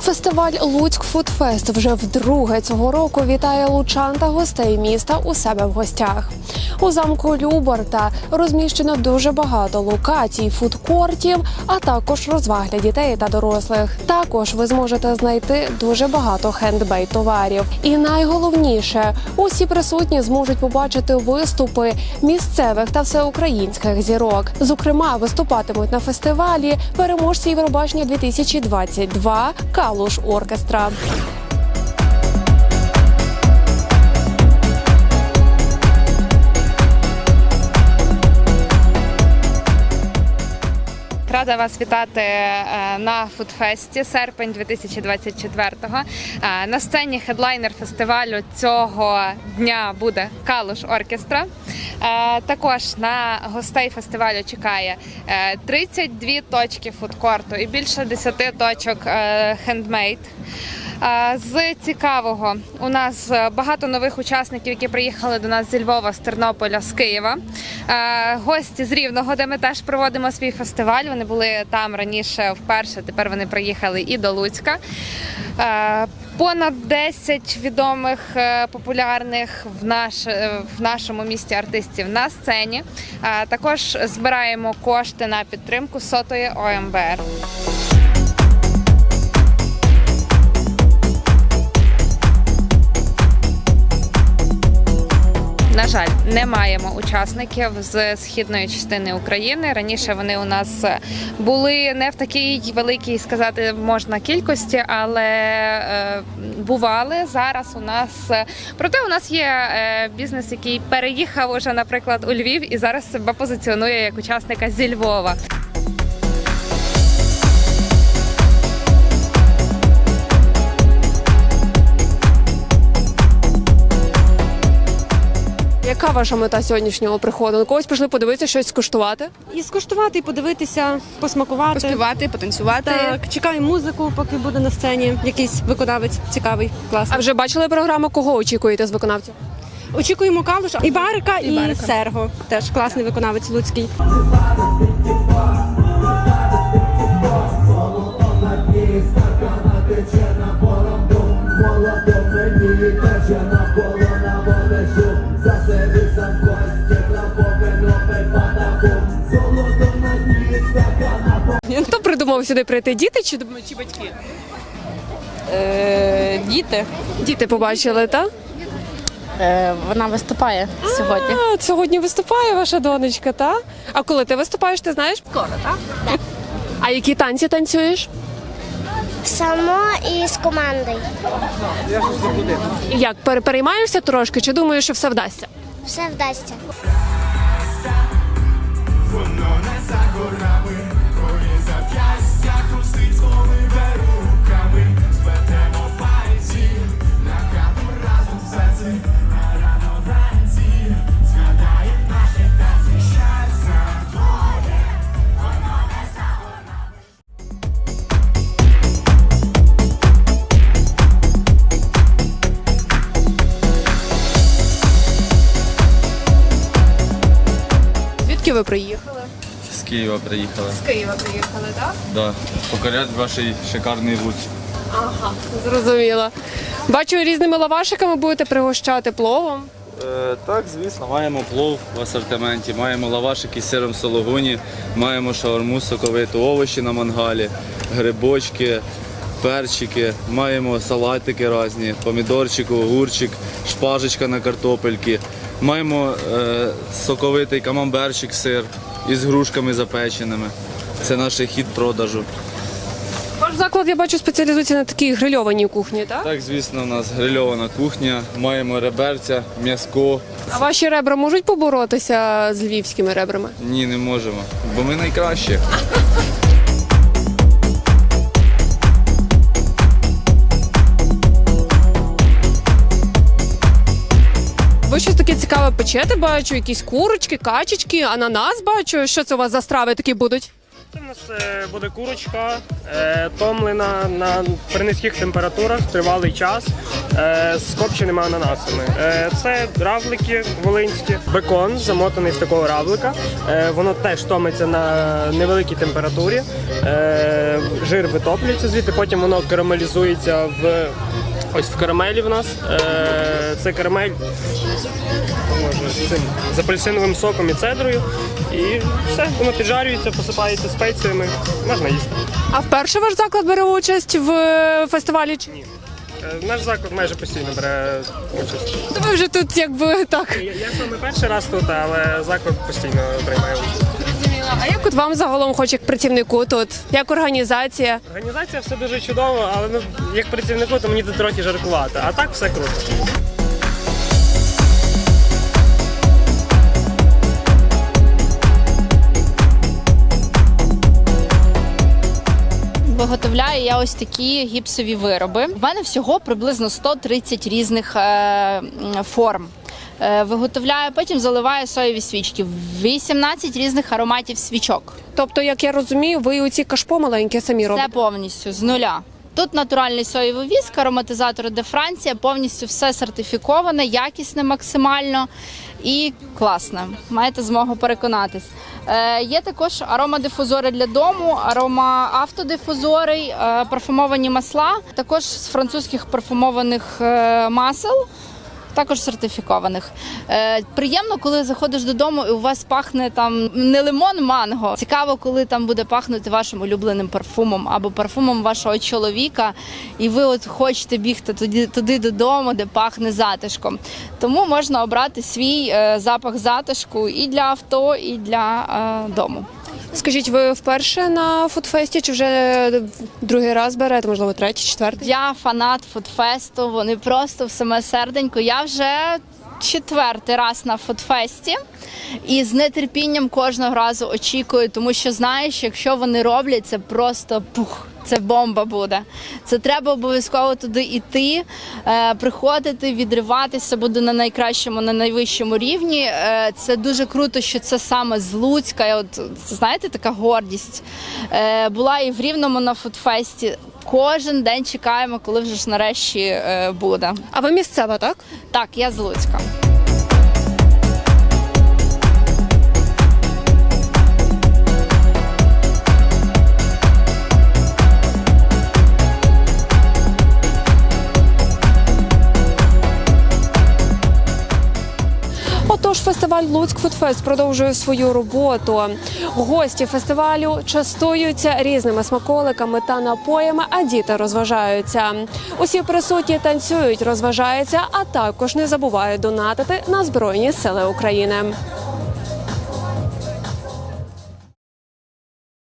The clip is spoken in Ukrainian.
Фестиваль Луцьк Фудфест вже вдруге цього року вітає лучан та гостей міста у себе в гостях. У замку Любарта розміщено дуже багато локацій, фудкортів, а також розваг для дітей та дорослих. Також ви зможете знайти дуже багато хендбейт товарів. І найголовніше, усі присутні зможуть побачити виступи місцевих та всеукраїнських зірок. Зокрема, виступатимуть на фестивалі переможці Євробачення 2022 Калуш Оркестра. Рада вас вітати е, на фудфесті серпень 2024-го. Е, На сцені хедлайнер фестивалю цього дня буде Калуш Оркестра. Е, Також на гостей фестивалю чекає е, 32 точки фудкорту і більше 10 точок хендмейд. З цікавого у нас е, багато нових учасників, які приїхали до нас зі Львова, з Тернополя, з Києва. Е, Гості з Рівного, де ми теж проводимо свій фестиваль. Вони були там раніше вперше. Тепер вони приїхали і до Луцька. Е, Понад 10 відомих популярних в, наш, в нашому місті артистів на сцені. Також збираємо кошти на підтримку сотої ОМБР. Жаль, не маємо учасників з східної частини України. Раніше вони у нас були не в такій великій сказати можна кількості, але е, бували зараз. У нас е, проте у нас є е, бізнес, який переїхав уже, наприклад, у Львів і зараз себе позиціонує як учасника зі Львова. Яка ваша мета сьогоднішнього приходу? На когось пішли подивитися щось скуштувати? І скуштувати, і подивитися, посмакувати. Поспівати, потанцювати. Так, чекаємо музику, поки буде на сцені. Якийсь виконавець цікавий, А вже бачили програму? Кого очікуєте з виконавців? Очікуємо Калуша, і Барика, і, Барика. Серго. Теж класний виконавець луцький. Хто сюди прийти? Діти чи, чи батьки? Е, діти. Діти побачили, так? Е, вона виступає сьогодні. А, сьогодні виступає ваша донечка, так? А коли ти виступаєш, ти знаєш? Скоро, так? А які танці танцюєш? Само і з командою. І як пере- переймаєшся трошки, чи думаєш, що все вдасться? Все вдасться. Звідки ви приїхали? З Києва приїхали. З Києва приїхали, так? Да. Покорять ваш шикарний Луцьк. Ага, зрозуміло. Бачу, різними лавашиками будете пригощати пловом. Е, так, звісно, маємо плов в асортименті, маємо лавашики з сиром сологуні, маємо шаурму соковиту, овочі на мангалі, грибочки, перчики, маємо салатики різні, помідорчик, огурчик, шпажечка на картопельки. Маємо е, соковитий камамберчик сир із грушками запеченими. Це наш хід продажу. Ваш заклад, я бачу, спеціалізується на такій грильованій кухні, так? Так, звісно, у нас грильована кухня, маємо реберця, м'язко. А ваші ребра можуть поборотися з львівськими ребрами? Ні, не можемо, бо ми найкращі. печете, бачу, якісь курочки, качечки, ананас бачу. Що це у вас за страви такі будуть? Це в нас е, буде курочка, е, томлена на при низьких температурах тривалий час е, з копченими ананасами. Це равлики волинські, бекон замотаний в такого равлика. Воно теж томиться на невеликій температурі. Жир витоплюється звідти, потім воно карамелізується в ось в карамелі в нас. Е, Це карамель з цим з апельсиновим соком і цедрою. І все, воно піджарюється, посипається спеціями, можна їсти. А вперше ваш заклад бере участь в е, фестивалі? Чи ні? Е, Наш заклад майже постійно бере участь. То ви вже тут якби так. Я, я саме перший раз тут, але заклад постійно приймає участь. А як от вам загалом, хоч як працівнику тут? Як організація? Організація все дуже чудово, але ну, як працівнику, то мені тут трохи жаркувати. А так все круто. Виготовляю я ось такі гіпсові вироби. В мене всього приблизно 130 різних е, форм. Е, Виготовляю, потім заливаю соєві свічки. 18 різних ароматів свічок. Тобто, як я розумію, ви оці кашпо маленькі самі Це робите? повністю з нуля. Тут натуральний соєвий віск, ароматизатори де Франція, повністю все сертифіковане, якісне максимально і класне. Маєте змогу переконатись. Е, є також аромадифузори для дому, аромаавтодифузори, е, парфумовані масла, також з французьких парфумованих е, масел. Також сертифікованих. Е, приємно, коли заходиш додому і у вас пахне там не лимон, манго. Цікаво, коли там буде пахнути вашим улюбленим парфумом або парфумом вашого чоловіка, і ви от хочете бігти туди, туди додому, де пахне затишком. Тому можна обрати свій е, запах затишку і для авто, і для е, дому. Скажіть, ви вперше на фудфесті чи вже другий раз берете, можливо, третій, четвертий? Я фанат фудфесту. Вони просто в саме серденько. Я вже четвертий раз на фудфесті і з нетерпінням кожного разу очікую, тому що знаєш, якщо вони роблять, це просто пух. Це бомба буде. Це треба обов'язково туди йти, е, приходити, відриватися буде на найкращому, на найвищому рівні. Е, це дуже круто, що це саме з Луцька. І От знаєте, така гордість. Е, була і в Рівному на фудфесті. Кожен день чекаємо, коли вже ж нарешті буде. А ви місцева, так? Так, я з Луцька. Фестиваль Луцьк Фудфест продовжує свою роботу. Гості фестивалю частуються різними смаколиками та напоями, а діти розважаються. Усі присутні танцюють, розважаються, а також не забувають донатити на Збройні Сили України.